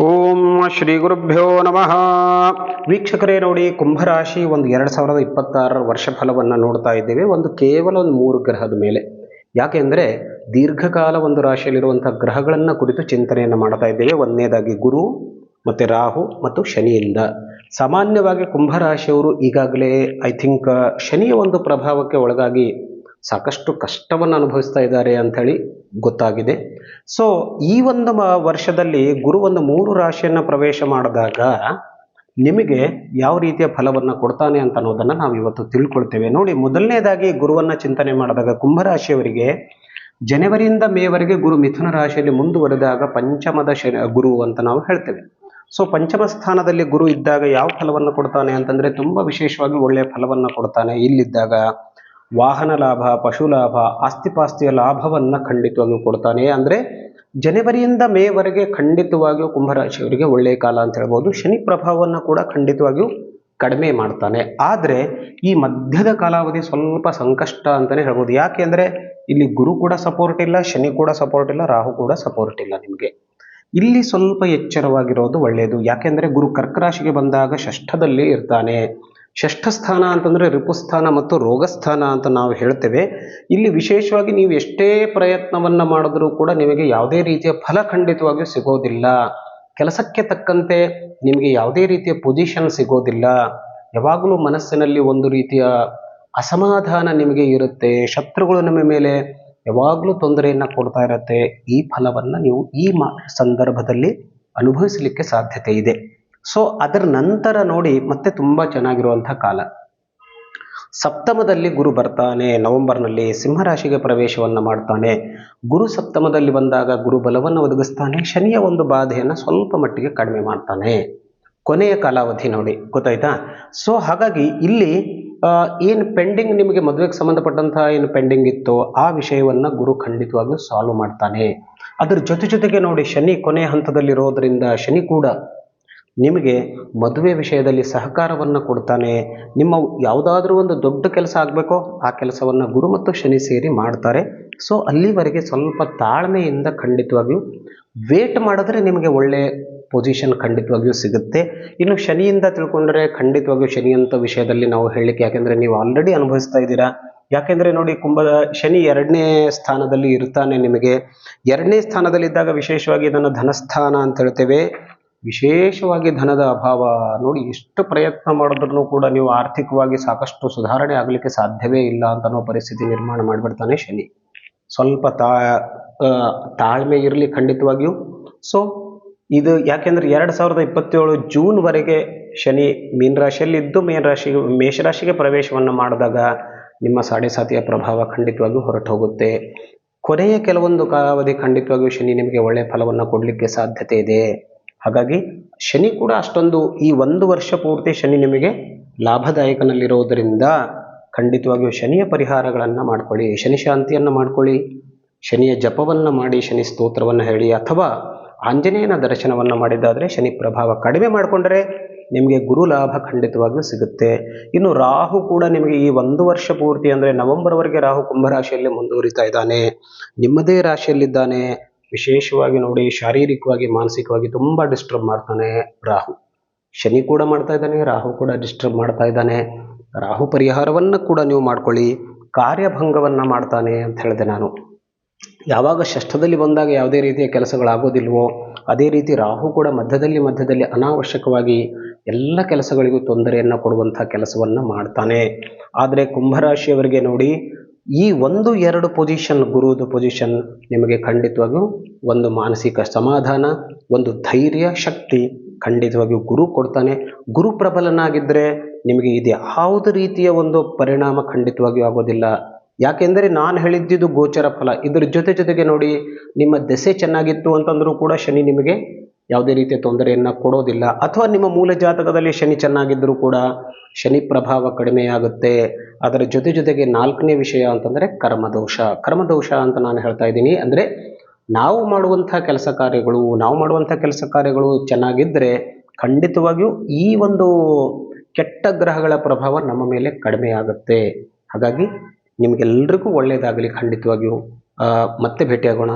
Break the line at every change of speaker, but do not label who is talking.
ಓಂ ಶ್ರೀ ಗುರುಭ್ಯೋ ನಮಃ. ವೀಕ್ಷಕರೇ, ನೋಡಿ, ಕುಂಭರಾಶಿ ಒಂದು ಎರಡು ಸಾವಿರದ ಇಪ್ಪತ್ತಾರರ ವರ್ಷ ಫಲವನ್ನು ನೋಡ್ತಾ ಇದ್ದೇವೆ. ಒಂದು ಕೇವಲ ಒಂದು ಮೂರು ಗ್ರಹದ ಮೇಲೆ. ಯಾಕೆಂದರೆ ದೀರ್ಘಕಾಲ ಒಂದು ರಾಶಿಯಲ್ಲಿರುವಂಥ ಗ್ರಹಗಳನ್ನು ಕುರಿತು ಚಿಂತನೆಯನ್ನು ಮಾಡ್ತಾ ಇದ್ದೇವೆ. ಒಂದನೇದಾಗಿ ಗುರು, ಮತ್ತು ರಾಹು, ಮತ್ತು ಶನಿಯಿಂದ. ಸಾಮಾನ್ಯವಾಗಿ ಕುಂಭರಾಶಿಯವರು ಈಗಾಗಲೇ ಐ ಥಿಂಕ್ ಶನಿಯ ಒಂದು ಪ್ರಭಾವಕ್ಕೆ ಒಳಗಾಗಿ ಸಾಕಷ್ಟು ಕಷ್ಟವನ್ನು ಅನುಭವಿಸ್ತಾ ಇದ್ದಾರೆ ಅಂಥೇಳಿ ಗೊತ್ತಾಗಿದೆ. ಸೊ ಈ ಒಂದು ವರ್ಷದಲ್ಲಿ ಗುರು ಒಂದು ಮೂರು ರಾಶಿಯನ್ನು ಪ್ರವೇಶ ಮಾಡಿದಾಗ ನಿಮಗೆ ಯಾವ ರೀತಿಯ ಫಲವನ್ನು ಕೊಡ್ತಾನೆ ಅಂತ ಅನ್ನೋದನ್ನು ನಾವು ಇವತ್ತು ತಿಳ್ಕೊಳ್ತೇವೆ. ನೋಡಿ, ಮೊದಲನೇದಾಗಿ ಗುರುವನ್ನು ಚಿಂತನೆ ಮಾಡಿದಾಗ ಕುಂಭರಾಶಿಯವರಿಗೆ ಜನವರಿಯಿಂದ ಮೇವರೆಗೆ ಗುರು ಮಿಥುನ ರಾಶಿಯಲ್ಲಿ ಮುಂದುವರೆದಾಗ ಪಂಚಮದ ಶ ಗುರು ಅಂತ ನಾವು ಹೇಳ್ತೇವೆ. ಸೊ ಪಂಚಮ ಸ್ಥಾನದಲ್ಲಿ ಗುರು ಇದ್ದಾಗ ಯಾವ ಫಲವನ್ನು ಕೊಡ್ತಾನೆ ಅಂತಂದರೆ ತುಂಬ ವಿಶೇಷವಾಗಿ ಒಳ್ಳೆಯ ಫಲವನ್ನು ಕೊಡ್ತಾನೆ. ಇಲ್ಲಿದ್ದಾಗ ವಾಹನ ಲಾಭ, ಪಶು ಲಾಭ, ಆಸ್ತಿಪಾಸ್ತಿಯ ಲಾಭವನ್ನು ಖಂಡಿತವಾಗಿಯೂ ಕೊಡ್ತಾನೆ ಅಂದರೆ ಜನವರಿಯಿಂದ ಮೇವರೆಗೆ ಖಂಡಿತವಾಗಿಯೂ ಕುಂಭರಾಶಿಯವರಿಗೆ ಒಳ್ಳೆಯ ಕಾಲ ಅಂತ ಹೇಳ್ಬೋದು. ಶನಿ ಪ್ರಭಾವವನ್ನು ಕೂಡ ಖಂಡಿತವಾಗಿಯೂ ಕಡಿಮೆ ಮಾಡ್ತಾನೆ. ಆದರೆ ಈ ಮಧ್ಯದ ಕಾಲಾವಧಿ ಸ್ವಲ್ಪ ಸಂಕಷ್ಟ ಅಂತಲೇ ಹೇಳ್ಬೋದು. ಯಾಕೆ ಅಂದರೆ ಇಲ್ಲಿ ಗುರು ಕೂಡ ಸಪೋರ್ಟ್ ಇಲ್ಲ, ಶನಿ ಕೂಡ ಸಪೋರ್ಟ್ ಇಲ್ಲ, ರಾಹು ಕೂಡ ಸಪೋರ್ಟ್ ಇಲ್ಲ ನಿಮಗೆ. ಇಲ್ಲಿ ಸ್ವಲ್ಪ ಎಚ್ಚರವಾಗಿರೋದು ಒಳ್ಳೆಯದು ಯಾಕೆಂದರೆ ಗುರು ಕರ್ಕರಾಶಿಗೆ ಬಂದಾಗ ಷಷ್ಠದಲ್ಲಿ ಇರ್ತಾನೆ. ಷಷ್ಠ ಸ್ಥಾನ ಅಂತಂದರೆ ರಿಪುಸ್ಥಾನ ಮತ್ತು ರೋಗಸ್ಥಾನ ಅಂತ ನಾವು ಹೇಳ್ತೇವೆ. ಇಲ್ಲಿ ವಿಶೇಷವಾಗಿ ನೀವು ಎಷ್ಟೇ ಪ್ರಯತ್ನವನ್ನು ಮಾಡಿದ್ರೂ ಕೂಡ ನಿಮಗೆ ಯಾವುದೇ ರೀತಿಯ ಫಲ ಖಂಡಿತವಾಗಿಯೂ ಸಿಗೋದಿಲ್ಲ. ಕೆಲಸಕ್ಕೆ ತಕ್ಕಂತೆ ನಿಮಗೆ ಯಾವುದೇ ರೀತಿಯ ಪೊಸಿಷನ್ ಸಿಗೋದಿಲ್ಲ. ಯಾವಾಗಲೂ ಮನಸ್ಸಿನಲ್ಲಿ ಒಂದು ರೀತಿಯ ಅಸಮಾಧಾನ ನಿಮಗೆ ಇರುತ್ತೆ. ಶತ್ರುಗಳು ನಿಮ್ಮ ಮೇಲೆ ಯಾವಾಗಲೂ ತೊಂದರೆಯನ್ನು ಕೊಡ್ತಾ ಇರುತ್ತೆ. ಈ ಫಲವನ್ನು ನೀವು ಈ ಮಾ, ಸಂದರ್ಭದಲ್ಲಿ ಅನುಭವಿಸಲಿಕ್ಕೆ ಸಾಧ್ಯತೆ ಇದೆ. ಸೊ ಅದರ ನಂತರ ನೋಡಿ ಮತ್ತೆ ತುಂಬ ಚೆನ್ನಾಗಿರುವಂಥ ಕಾಲ. ಸಪ್ತಮದಲ್ಲಿ ಗುರು ಬರ್ತಾನೆ, ನವೆಂಬರ್ನಲ್ಲಿ ಸಿಂಹರಾಶಿಗೆ ಪ್ರವೇಶವನ್ನು ಮಾಡ್ತಾನೆ. ಗುರು ಸಪ್ತಮದಲ್ಲಿ ಬಂದಾಗ ಗುರು ಬಲವನ್ನು ಒದಗಿಸ್ತಾನೆ, ಶನಿಯ ಒಂದು ಬಾಧೆಯನ್ನು ಸ್ವಲ್ಪ ಮಟ್ಟಿಗೆ ಕಡಿಮೆ ಮಾಡ್ತಾನೆ. ಕೊನೆಯ ಕಾಲಾವಧಿ ನೋಡಿ, ಗೊತ್ತಾಯ್ತಾ? ಸೊ ಹಾಗಾಗಿ ಇಲ್ಲಿ ಏನು ಪೆಂಡಿಂಗ್ ನಿಮಗೆ ಮದುವೆಗೆ ಸಂಬಂಧಪಟ್ಟಂತಹ ಏನು ಪೆಂಡಿಂಗ್ ಇತ್ತು ಆ ವಿಷಯವನ್ನು ಗುರು ಖಂಡಿತವಾಗ್ಲೂ ಸಾಲ್ವ್ ಮಾಡ್ತಾನೆ. ಅದ್ರ ಜೊತೆ ಜೊತೆಗೆ ನೋಡಿ, ಶನಿ ಕೊನೆಯ ಹಂತದಲ್ಲಿರೋದ್ರಿಂದ ಶನಿ ಕೂಡ ನಿಮಗೆ ಮದುವೆ ವಿಷಯದಲ್ಲಿ ಸಹಕಾರವನ್ನು ಕೊಡ್ತಾನೆ. ನಿಮ್ಮ ಯಾವುದಾದ್ರೂ ಒಂದು ದೊಡ್ಡ ಕೆಲಸ ಆಗಬೇಕೋ, ಆ ಕೆಲಸವನ್ನು ಗುರು ಮತ್ತು ಶನಿ ಸೇರಿ ಮಾಡ್ತಾರೆ. ಸೊ ಅಲ್ಲಿವರೆಗೆ ಸ್ವಲ್ಪ ತಾಳ್ಮೆಯಿಂದ ಖಂಡಿತವಾಗಿಯೂ ವೇಟ್ ಮಾಡಿದ್ರೆ ನಿಮಗೆ ಒಳ್ಳೆಯ ಪೊಸಿಷನ್ ಖಂಡಿತವಾಗಿಯೂ ಸಿಗುತ್ತೆ. ಇನ್ನು ಶನಿಯಿಂದ ತಿಳ್ಕೊಂಡ್ರೆ ಖಂಡಿತವಾಗಿಯೂ ಶನಿ ಅಂತ ವಿಷಯದಲ್ಲಿ ನಾವು ಹೇಳಲಿಕ್ಕೆ, ಯಾಕೆಂದರೆ ನೀವು ಆಲ್ರೆಡಿ ಅನುಭವಿಸ್ತಾ ಇದ್ದೀರಾ. ಯಾಕೆಂದರೆ ನೋಡಿ, ಕುಂಭದ ಶನಿ ಎರಡನೇ ಸ್ಥಾನದಲ್ಲಿ ಇರ್ತಾನೆ ನಿಮಗೆ. ಎರಡನೇ ಸ್ಥಾನದಲ್ಲಿದ್ದಾಗ ವಿಶೇಷವಾಗಿ ಇದನ್ನು ಧನಸ್ಥಾನ ಅಂತ ಹೇಳ್ತೇವೆ. ವಿಶೇಷವಾಗಿ ಧನದ ಅಭಾವ ನೋಡಿ ಎಷ್ಟು ಪ್ರಯತ್ನ ಮಾಡಿದ್ರೂ ಕೂಡ ನೀವು ಆರ್ಥಿಕವಾಗಿ ಸಾಕಷ್ಟು ಸುಧಾರಣೆ ಆಗಲಿಕ್ಕೆ ಸಾಧ್ಯವೇ ಇಲ್ಲ ಅಂತ ಅನ್ನೋ ಪರಿಸ್ಥಿತಿ ನಿರ್ಮಾಣ ಮಾಡಿಬಿಡ್ತಾನೆ ಶನಿ. ಸ್ವಲ್ಪ ತಾ ತಾಳ್ಮೆ ಇರಲಿ ಖಂಡಿತವಾಗಿಯೂ. ಸೊ ಇದು ಯಾಕೆಂದ್ರೆ ಎರಡು ಸಾವಿರದ ಇಪ್ಪತ್ತೇಳು ಜೂನ್ವರೆಗೆ ಶನಿ ಮೀನರಾಶಿಯಲ್ಲಿದ್ದು ಮೇನ್ ರಾಶಿಗೆ ಮೇಷರಾಶಿಗೆ ಪ್ರವೇಶವನ್ನು ಮಾಡಿದಾಗ ನಿಮ್ಮ ಸಾಡೆ ಸಾತಿಯ ಪ್ರಭಾವ ಖಂಡಿತವಾಗಿಯೂ ಹೊರಟು ಹೋಗುತ್ತೆ ಕೊನೆಯ ಕೆಲವೊಂದು ಕಾಲಾವಧಿ ಖಂಡಿತವಾಗಿಯೂ ಶನಿ ನಿಮಗೆ ಒಳ್ಳೆಯ ಫಲವನ್ನು ಕೊಡಲಿಕ್ಕೆ ಸಾಧ್ಯತೆ ಇದೆ. ಹಾಗಾಗಿ ಶನಿ ಕೂಡ ಅಷ್ಟೊಂದು ಈ ಒಂದು ವರ್ಷ ಪೂರ್ತಿ ಶನಿ ನಿಮಗೆ ಲಾಭದಾಯಕನಲ್ಲಿರೋದರಿಂದ ಖಂಡಿತವಾಗಿಯೂ ಶನಿಯ ಪರಿಹಾರಗಳನ್ನು ಮಾಡ್ಕೊಳ್ಳಿ, ಶನಿ ಶಾಂತಿಯನ್ನು ಮಾಡ್ಕೊಳ್ಳಿ, ಶನಿಯ ಜಪವನ್ನು ಮಾಡಿ, ಶನಿ ಸ್ತೋತ್ರವನ್ನು ಹೇಳಿ ಅಥವಾ ಆಂಜನೇಯನ ದರ್ಶನವನ್ನು ಮಾಡಿದ್ದಾದರೆ ಶನಿ ಪ್ರಭಾವ ಕಡಿಮೆ ಮಾಡಿಕೊಂಡರೆ ನಿಮಗೆ ಗುರು ಲಾಭ ಖಂಡಿತವಾಗಿಯೂ ಸಿಗುತ್ತೆ. ಇನ್ನು ರಾಹು ಕೂಡ ನಿಮಗೆ ಈ ಒಂದು ವರ್ಷ ಪೂರ್ತಿ ಅಂದರೆ ನವೆಂಬರ್ವರೆಗೆ ರಾಹು ಕುಂಭರಾಶಿಯಲ್ಲಿ ಮುಂದುವರಿತಾ ಇದ್ದಾನೆ. ನಿಮ್ಮದೇ ರಾಶಿಯಲ್ಲಿದ್ದಾನೆ. ವಿಶೇಷವಾಗಿ ನೋಡಿ, ಶಾರೀರಿಕವಾಗಿ, ಮಾನಸಿಕವಾಗಿ ತುಂಬ ಡಿಸ್ಟರ್ಬ್ ಮಾಡ್ತಾನೆ ರಾಹು. ಶನಿ ಕೂಡ ಮಾಡ್ತಾ ಇದ್ದಾನೆ, ರಾಹು ಕೂಡ ಡಿಸ್ಟರ್ಬ್ ಮಾಡ್ತಾ ಇದ್ದಾನೆ. ರಾಹು ಪರಿಹಾರವನ್ನು ಕೂಡ ನೀವು ಮಾಡ್ಕೊಳ್ಳಿ, ಕಾರ್ಯಭಂಗವನ್ನು ಮಾಡ್ತಾನೆ ಅಂತ ಹೇಳಿದೆ ನಾನು. ಯಾವಾಗ ಷಷ್ಠದಲ್ಲಿ ಬಂದಾಗ ಯಾವುದೇ ರೀತಿಯ ಕೆಲಸಗಳಾಗೋದಿಲ್ವೋ, ಅದೇ ರೀತಿ ರಾಹು ಕೂಡ ಮಧ್ಯದಲ್ಲಿ ಮಧ್ಯದಲ್ಲಿ ಅನಾವಶ್ಯಕವಾಗಿ ಎಲ್ಲ ಕೆಲಸಗಳಿಗೂ ತೊಂದರೆಯನ್ನು ಕೊಡುವಂಥ ಕೆಲಸವನ್ನು ಮಾಡ್ತಾನೆ. ಆದರೆ ಕುಂಭರಾಶಿಯವರಿಗೆ ನೋಡಿ ಈ ಒಂದು ಎರಡು ಪೊಸಿಷನ್ ಗುರುದು ಪೊಸಿಷನ್ ನಿಮಗೆ ಖಂಡಿತವಾಗಿಯೂ ಒಂದು ಮಾನಸಿಕ ಸಮಾಧಾನ, ಒಂದು ಧೈರ್ಯ, ಶಕ್ತಿ ಖಂಡಿತವಾಗಿಯೂ ಗುರು ಕೊಡ್ತಾನೆ. ಗುರು ಪ್ರಬಲನಾಗಿದ್ದರೆ ನಿಮಗೆ ಇದು ಯಾವುದೇ ರೀತಿಯ ಒಂದು ಪರಿಣಾಮ ಖಂಡಿತವಾಗಿಯೂ ಆಗೋದಿಲ್ಲ. ಯಾಕೆಂದರೆ ನಾನು ಹೇಳಿದ್ದಿದ್ದು ಗೋಚರ ಫಲ. ಇದ್ರ ಜೊತೆ ಜೊತೆಗೆ ನೋಡಿ, ನಿಮ್ಮ ದೆಸೆ ಚೆನ್ನಾಗಿತ್ತು ಅಂತಂದರೂ ಕೂಡ ಶನಿ ನಿಮಗೆ ಯಾವುದೇ ರೀತಿಯ ತೊಂದರೆಯನ್ನು ಕೊಡೋದಿಲ್ಲ. ಅಥವಾ ನಿಮ್ಮ ಮೂಲ ಜಾತಕದಲ್ಲಿ ಶನಿ ಚೆನ್ನಾಗಿದ್ದರೂ ಕೂಡ ಶನಿ ಪ್ರಭಾವ ಕಡಿಮೆಯಾಗುತ್ತೆ. ಅದರ ಜೊತೆ ಜೊತೆಗೆ ನಾಲ್ಕನೇ ವಿಷಯ ಅಂತಂದರೆ ಕರ್ಮದೋಷ. ಕರ್ಮದೋಷ ಅಂತ ನಾನು ಹೇಳ್ತಾ ಇದ್ದೀನಿ. ಅಂದರೆ ನಾವು ಮಾಡುವಂಥ ಕೆಲಸ ಕಾರ್ಯಗಳು, ನಾವು ಮಾಡುವಂಥ ಕೆಲಸ ಕಾರ್ಯಗಳು ಚೆನ್ನಾಗಿದ್ದರೆ ಖಂಡಿತವಾಗಿಯೂ ಈ ಒಂದು ಕೆಟ್ಟ ಗ್ರಹಗಳ ಪ್ರಭಾವ ನಮ್ಮ ಮೇಲೆ ಕಡಿಮೆ ಆಗುತ್ತೆ. ಹಾಗಾಗಿ ನಿಮಗೆಲ್ರಿಗೂ ಒಳ್ಳೆಯದಾಗಲಿ ಖಂಡಿತವಾಗಿಯೂ. ಮತ್ತೆ ಭೇಟಿಯಾಗೋಣ.